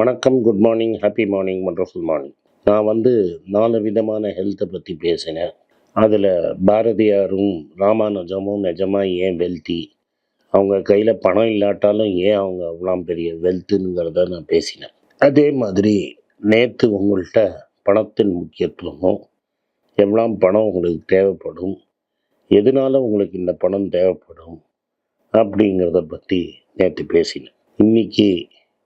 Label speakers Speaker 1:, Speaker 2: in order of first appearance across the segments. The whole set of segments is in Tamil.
Speaker 1: வணக்கம் good morning happy morning wonderful morning நான் வந்து நாலு விதமான ஹெல்த்தை பற்றி பேசினேன். அதில் பாரதியாரும் ராமானுஜமும் நிஜமாக ஏன் வெல்த்தி அவங்க கையில் பணம் இல்லாட்டாலும் ஏன் அவங்க அவ்வளோ பெரிய வெல்த்துங்கிறத நான் பேசினேன். அதே மாதிரி நேற்று உங்கள்கிட்ட பணத்தின் முக்கியத்துவமும் எவ்வளோ பணம் உங்களுக்கு தேவைப்படும் எதனால் உங்களுக்கு இந்த பணம் தேவைப்படும் அப்படிங்கிறத பற்றி நேற்று பேசினேன். இன்னைக்கு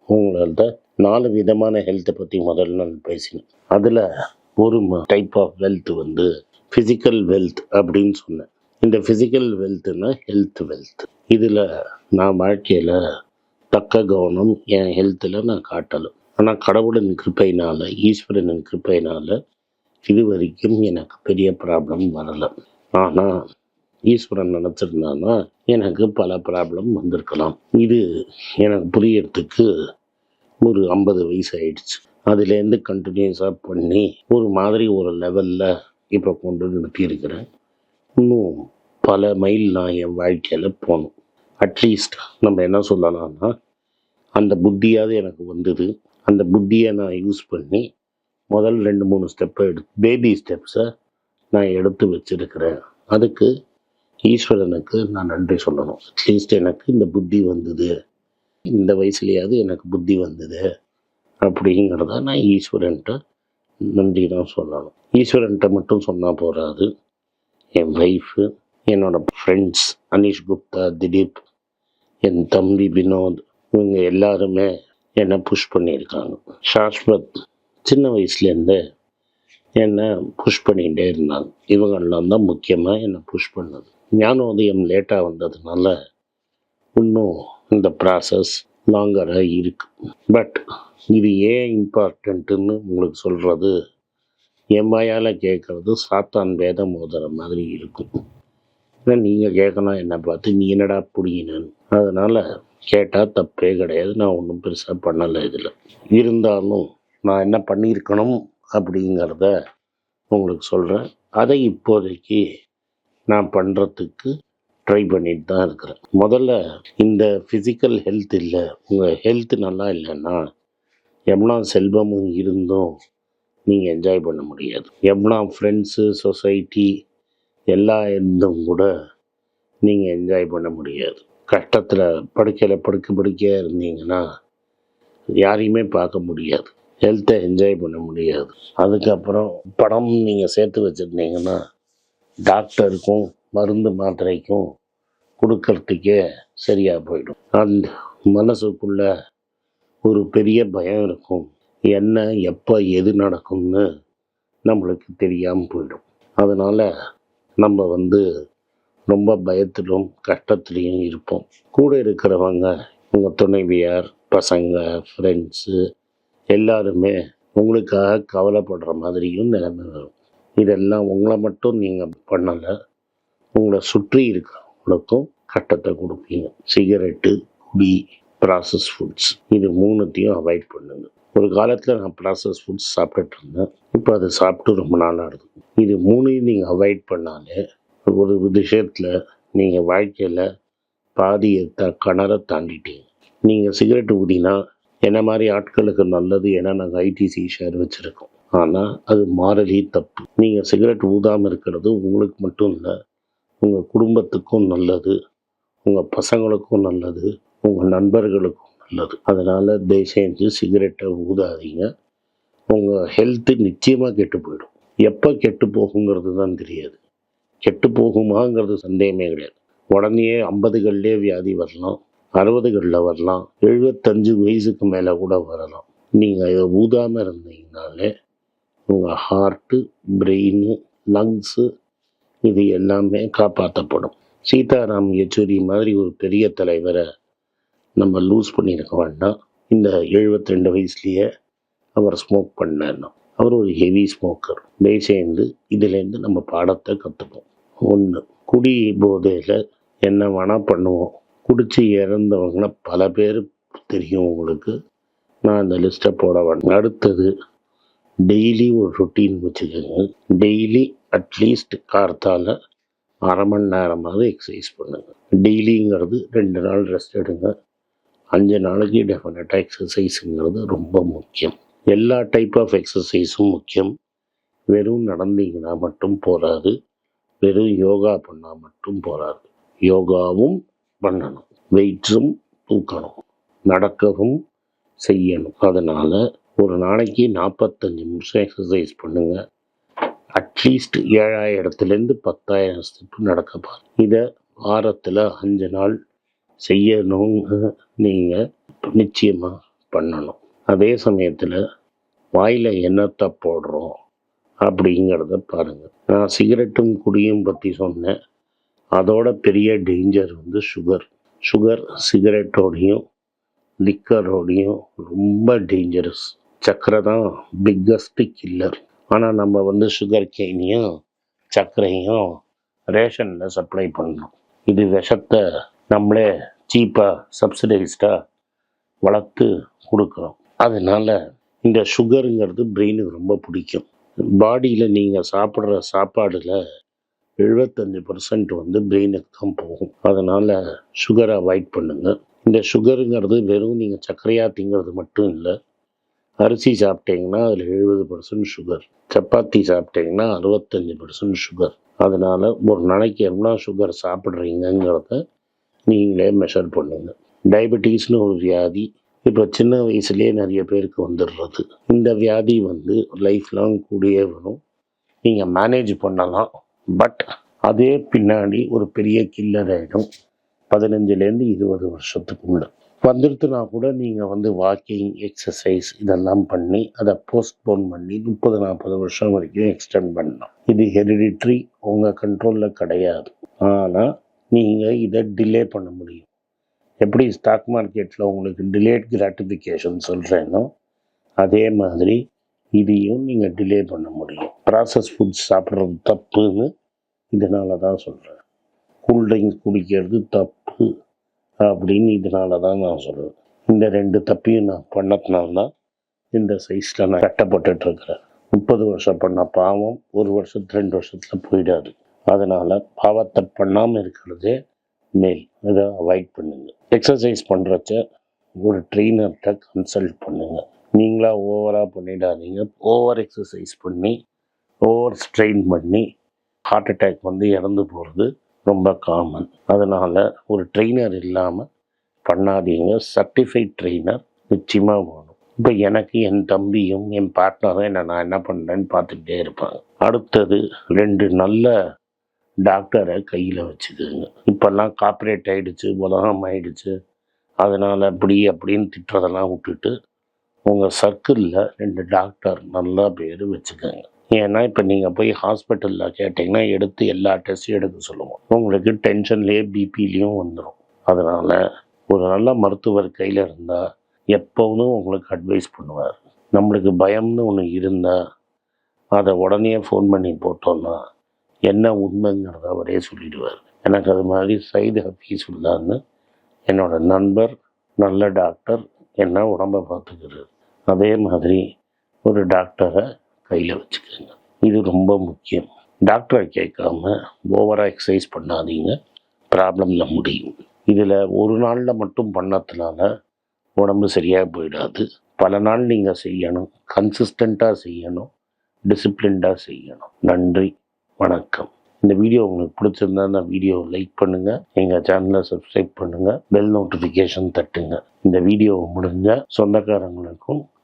Speaker 1: உங்கள்கிட்ட நாலு விதமான ஹெல்த்தை பற்றி முதல்ல நான் பேசினேன். அதில் ஒரு டைப் ஆஃப் வெல்த் வந்து ஃபிசிக்கல் வெல்த் அப்படின்னு சொன்னேன். இந்த ஃபிசிக்கல் வெல்த்துன்னா ஹெல்த் வெல்த் இதில் நான் வாழ்க்கையில் தக்க கவனம் என் ஹெல்த்தில் நான் காட்டலை. ஆனால் கடவுளின் கிருப்பையினால் ஈஸ்வரனின் கிருப்பையினால் இது வரைக்கும் எனக்கு பெரிய ப்ராப்ளம் வரலை. ஆனால் ஈஸ்வரன் நினச்சிருந்தான்னா எனக்கு பல ப்ராப்ளம் வந்திருக்கலாம். இது எனக்கு புரியறதுக்கு ஒரு ஐம்பது வயசு ஆயிடுச்சு அதுலேருந்து கண்டினியூஸாக பண்ணி ஒரு மாதிரி ஒரு லெவலில் இப்போ கொண்டு நிறுத்தியிருக்கிறேன். இன்னும் பல மைல் நான் என் வாழ்க்கையில் போகணும். அட்லீஸ்ட் நம்ம என்ன சொல்லலாம்னா அந்த புத்தியாவது எனக்கு வந்தது. அந்த புத்தியை நான் யூஸ் பண்ணி முதல் ரெண்டு மூணு ஸ்டெப்பை எடு பேபி ஸ்டெப்ஸை நான் எடுத்து வச்சுருக்கிறேன். அதுக்கு ஈஸ்வரனுக்கு நான் நன்றி சொல்லணும். அட்லீஸ்ட் எனக்கு இந்த புத்தி வந்தது. இந்த வயசுலையாவது எனக்கு புத்தி வந்தது அப்படிங்கிறத நான் ஈஸ்வரன்ட்ட நன்றி தான் சொல்லணும். ஈஸ்வரன்ட்ட மட்டும் சொன்னால் போகாது என் ஒய்ஃபு என்னோட ஃப்ரெண்ட்ஸ் அனீஷ் குப்தா திலீப் என் தம்பி வினோத் இவங்க எல்லாருமே என்னை புஷ் பண்ணியிருக்காங்க. சாஸ்வத் சின்ன வயசுலேருந்தே என்னை புஷ் பண்ணிகிட்டே இருந்தாங்க. இவங்கெல்லாம் தான் முக்கியமாக என்னை புஷ் பண்ணது. ஞானோதயம் லேட்டாக வந்ததுனால இன்னும் இந்த ப்ராசஸ் லாங்கராக இருக்குது பட் இது ஏன் இம்பார்ட்டண்ட்டுன்னு உங்களுக்கு சொல்கிறது என் வாயால் கேட்குறது சாத்தான் வேதம் மோதுற மாதிரி இருக்கும். ஏன்னா நீங்கள் கேட்கணும் என்னை பார்த்து நீ என்னடா புடிங்கினு அதனால் கேட்டால் தப்பே கிடையாது. நான் ஒன்றும் பெருசாக பண்ணலை இதில். இருந்தாலும் நான் என்ன பண்ணியிருக்கணும் அப்படிங்கிறத உங்களுக்கு சொல்கிறேன் அதை இப்போதைக்கு நான் பண்ணுறதுக்கு ட்ரை பண்ணிட்டு தான் இருக்கிறேன். முதல்ல இந்த ஃபிசிக்கல் ஹெல்த் இல்லை உங்கள் ஹெல்த் நல்லா இல்லைன்னா எவ்வளோ செல்வமும் இருந்தும் நீங்கள் என்ஜாய் பண்ண முடியாது. எவ்வளோ ஃப்ரெண்ட்ஸு சொசைட்டி எல்லாம் இருந்தும் கூட நீங்கள் என்ஜாய் பண்ண முடியாது. கஷ்டத்தில் படுக்கையில் படுக்க படுக்கையாக இருந்தீங்கன்னா யாரையுமே பார்க்க முடியாது. ஹெல்த்தை என்ஜாய் பண்ண முடியாது. அதுக்கப்புறம் பணம் நீங்கள் சேர்த்து வச்சுருந்தீங்கன்னா டாக்டருக்கும் மருந்து மாத்திரைக்கும் கொடுக்கறதுக்கே சரியாக போயிடும். அந்த மனசுக்குள்ள ஒரு பெரிய பயம் இருக்கும். என்ன எப்போ எது நடக்கும்னு நம்மளுக்கு தெரியாமல் போயிடும். அதனால் நம்ம வந்து ரொம்ப பயத்திலும் கஷ்டத்துலேயும் இருப்போம். கூட இருக்கிறவங்க உங்கள் துணைவியார் பசங்க ஃப்ரெண்ட்ஸு எல்லாருமே உங்களுக்காக கவலைப்படுற மாதிரியும் நிலைமை வரும். இதெல்லாம் உங்களை மட்டும் நீங்கள் பண்ணலை. உங்களை சுற்றி இருக்கிறவங்களுக்கும் கட்டத்தை கொடுப்பீங்க. சிகரெட்டு குடி ப்ராசஸ் ஃபுட்ஸ் இது மூணுத்தையும் அவாய்ட் பண்ணுங்க. ஒரு காலத்தில் நான் ப்ராசஸ் ஃபுட்ஸ் சாப்பிட்டுட்டு இருந்தேன். இப்போ அதை சாப்பிட்டு ரொம்ப நாளாக ஆகுது இது மூணையும் நீங்கள் அவாய்ட் பண்ணாலே ஒரு விஷயத்தில் நீங்கள் வாழ்க்கையில் பாதியை த கிணற தாண்டிட்டீங்க. நீங்கள் சிகரெட் ஊதினா என்ன மாதிரி ஆட்களுக்கு நல்லது ஏன்னா நாங்கள் ஐடிசி ஷேர் வச்சுருக்கோம். ஆனால் அது மாறலி தப்பு. நீங்கள் சிகரெட் ஊதாமல் இருக்கிறது உங்களுக்கு மட்டும் இல்லை உங்கள் குடும்பத்துக்கும் நல்லது உங்கள் பசங்களுக்கும் நல்லது உங்கள் நண்பர்களுக்கும் நல்லது. அதனால் தயவுசெஞ்சு சிகரெட்டை ஊதாதீங்க. உங்கள் ஹெல்த்து நிச்சயமாக கெட்டு போயிடும். எப்போ கெட்டு போகுங்கிறது தான் தெரியாது. கெட்டு போகுமாங்கிறது சந்தேகமே கிடையாது. உடனே ஐம்பதுகள்லேயே வியாதி வரலாம் அறுபதுகளில் வரலாம் எழுபத்தஞ்சு வயசுக்கு மேலே கூட வரலாம். நீங்கள் இதை ஊதாமல் இருந்தீங்கனாலே உங்கள் ஹார்ட்டு பிரெயின் லங்ஸு இது எல்லாமே காப்பாற்றப்படும் சீதாராம் யெச்சூரி மாதிரி ஒரு பெரிய தலைவரை நம்ம லூஸ் பண்ணியிருக்க வேண்டாம். இந்த 72 ரெண்டு வயசுலேயே அவர் ஸ்மோக் பண்ணணும் அவர் ஒரு ஹெவி ஸ்மோக்கர் தயவுசெய்து இதுலேருந்து நம்ம பாடத்தை கற்றுப்போம் ஒன்று குடி போதையில் என்ன வேணால் பண்ணுவோம். குடித்து இறந்தவங்கள பல பேர் தெரியும் உங்களுக்கு. நான் அந்த லிஸ்ட்டை போட வேண்டாம் அடுத்தது டெய்லி ஒரு ரொட்டீன் வச்சுக்கோங்க. டெய்லி அட்லீஸ்ட் கார்த்தால அரை மணி நேரமாவது எக்ஸசைஸ் பண்ணுங்கள் டெய்லிங்கிறது ரெண்டு நாள் ரெஸ்ட் எடுங்க. அஞ்சு நாளைக்கு டெஃபினட்டாக எக்ஸசைஸுங்கிறது ரொம்ப முக்கியம். எல்லா டைப் ஆஃப் எக்ஸசைஸும் முக்கியம். வெறும் நடந்தீங்கன்னா மட்டும் போகாது வெறும் யோகா பண்ணால் மட்டும் போகாது யோகாவும் பண்ணணும். வெயிட்ஸும் தூக்கணும். நடக்கவும் செய்யணும். அதனால் ஒரு நாளைக்கு நாற்பத்தஞ்சு நிமிஷம் எக்ஸசைஸ் பண்ணுங்கள் அட்லீஸ்ட் ஏழாயிரத்துலேருந்து பத்தாயிரம் ஸ்டெப்பு நடக்க இதை வாரத்தில் அஞ்சு நாள் செய்யணுங்க நீங்கள் நிச்சயமாக பண்ணணும். அதே சமயத்தில் வாயில் என்னத்தை போடுறோம் அப்படிங்கிறத பாருங்கள் நான் சிகரெட்டும் குடியும் பற்றி சொன்னேன். அதோட பெரிய டேஞ்சர் வந்து சுகர் சுகர் சிகரெட்டோடையும் லிக்கரோடையும் ரொம்ப டேஞ்சரஸ் சக்கரை தான் பிக்கஸ்ட் கில்லர் ஆனால் நம்ம வந்து சுகர் கேனையும் சர்க்கரையும் ரேஷனில் சப்ளை பண்ணணும் இது விஷத்தை நம்மளே சீப்பாக சப்சிடைஸ்டாக வளர்த்து கொடுக்குறோம். அதனால் இந்த சுகருங்கிறது பிரெயினுக்கு ரொம்ப பிடிக்கும். பாடியில் நீங்கள் சாப்பிட்ற சாப்பாடில் எழுபத்தஞ்சு பர்சன்ட் வந்து பிரெயினுக்கு தான் போகும். அதனால் சுகரை அவாய்ட் பண்ணுங்கள் இந்த சுகருங்கிறது வெறும் நீங்கள் சர்க்கரையாக திங்கிறது மட்டும் இல்லை அரிசி சாப்பிட்டீங்கன்னா அதில் எழுபது பர்சன்ட் சுகர் சப்பாத்தி சாப்பிட்டீங்கன்னா அறுபத்தஞ்சி பர்சன்ட் சுகர் அதனால் ஒரு நாளைக்கு எவ்வளோ சுகர் சாப்பிட்றீங்கங்கிறத நீங்களே மெஷர் பண்ணுங்க. டயபெட்டிஸ்னு ஒரு வியாதி இப்போ சின்ன வயசுலேயே நிறைய பேருக்கு வந்துடுறது. இந்த வியாதி வந்து லைஃப் லாங் கூடயே வரும். நீங்கள் மேனேஜ் பண்ணலாம். பட் அதே பின்னாடி ஒரு பெரிய கில்லர் ஆகிடும் பதினஞ்சுலேருந்து இருபது வருஷத்துக்குள்ள. வந்துடுத்துனா கூட நீங்கள் வந்து வாக்கிங் எக்ஸசைஸ் இதெல்லாம் பண்ணி அதை போஸ்ட்போன் பண்ணி முப்பது நாற்பது வருஷம் வரைக்கும் எக்ஸ்டெண்ட் பண்ணலாம். இது ஹெரிடிட்ரி உங்கள் கண்ட்ரோலில் கிடையாது. ஆனால் நீங்கள் இதை டிலே பண்ண முடியும். எப்படி ஸ்டாக் மார்க்கெட்டில் உங்களுக்கு டிலேட் கிராட்டிஃபிகேஷன் சொல்கிறேனோ அதே மாதிரி இதையும் நீங்கள் டிலே பண்ண முடியும். ப்ராசஸ் ஃபுட்ஸ் சாப்பிட்றது தப்புன்னு இதனால தான் சொல்கிறேன் கூல்ட்ரிங்க்ஸ் குடிக்கிறது தப்பு. அப்படின்னு இதனால தான் நான் சொல்கிறேன் இந்த ரெண்டு தப்பையும் நான் பண்ணதுனால தான் இந்த சைஸில் நான் கட்டப்பட்டுட்ருக்கிறேன். முப்பது வருஷம் பண்ண பாவம் ஒரு வருஷத்து ரெண்டு வருஷத்தில் போயிடாது. அதனால் பாவத்தை பண்ணாமல் இருக்கிறதே மேல். இதை அவாய்ட் பண்ணுங்க. எக்ஸசைஸ் பண்ணுறச்ச ஒரு ட்ரெயினர்கிட்ட கன்சல்ட் பண்ணுங்க. நீங்களாக ஓவராக பண்ணிடாதீங்க. ஓவர் எக்ஸசைஸ் பண்ணி ஓவர் ஸ்ட்ரெயின் பண்ணி ஹார்ட் அட்டாக் வந்து இறந்து போகிறது ரொம்ப காமன் அதனால் ஒரு ட்ரெயினர் இல்லாமல் பண்ணாதீங்க. சர்டிஃபைட் ட்ரெயினர் நிச்சயமாக வேணும். இப்போ எனக்கு என் தம்பியும் என் பார்ட்னரும் என்ன நான் என்ன பண்ணுறேன்னு பார்த்துக்கிட்டே இருப்பாங்க. அடுத்தது ரெண்டு நல்ல டாக்டரை கையில் வச்சுக்கோங்க. இப்போல்லாம் காப்பரேட் ஆகிடுச்சு உலகம் ஆயிடுச்சு. அதனால் அப்படி அப்படின்னு திட்டுறதெல்லாம் விட்டுட்டு உங்கள் சர்க்கிளில் ரெண்டு டாக்டர் நல்லா பேர் வச்சுக்கோங்க. ஏன்னா இப்போ நீங்கள் போய் ஹாஸ்பிட்டலில் கேட்டிங்கன்னா எடுத்து எல்லா டெஸ்ட்டும் எடுக்க சொல்லுவோம். உங்களுக்கு டென்ஷன்லேயே பிபிலையும் வந்துடும் அதனால் ஒரு நல்ல மருத்துவர் கையில் இருந்தால் எப்போதும் உங்களுக்கு அட்வைஸ் பண்ணுவார். நம்மளுக்கு பயம்னு ஒன்று இருந்தால் அதை உடனே ஃபோன் பண்ணி போட்டோன்னா என்ன உண்மைங்கிறத அவரே சொல்லிடுவார். எனக்கு அது மாதிரி சைடு ஹஃபீஸ் உள்ளான்னு என்னோட நண்பர் நல்ல டாக்டர் என்ன உடம்பை பார்த்துக்கிறார். அதே மாதிரி ஒரு டாக்டரை கையில் வச்சுக்கோங்க. இது ரொம்ப முக்கியம். டாக்டரை கேட்காம ஓவராக எக்ஸசைஸ் பண்ணாதீங்க. ப்ராப்ளமில் முடியும். இதில் ஒரு நாளில் மட்டும் பண்ணதுனால உடம்பு சரியாக போயிடாது. பல நாள் நீங்கள் செய்யணும். கன்சிஸ்டண்ட்டாக செய்யணும். டிசிப்ளின்டாக செய்யணும். நன்றி. வணக்கம். இந்த வீடியோ உங்களுக்கு பிடிச்சிருந்தா இந்த வீடியோ லைக் பண்ணுங்கள் எங்கள் சேனலை சப்ஸ்கிரைப் பண்ணுங்கள் பெல் நோட்டிஃபிகேஷன் தட்டுங்க. இந்த வீடியோ முடிஞ்சால் சொந்தக்காரங்களுக்கும்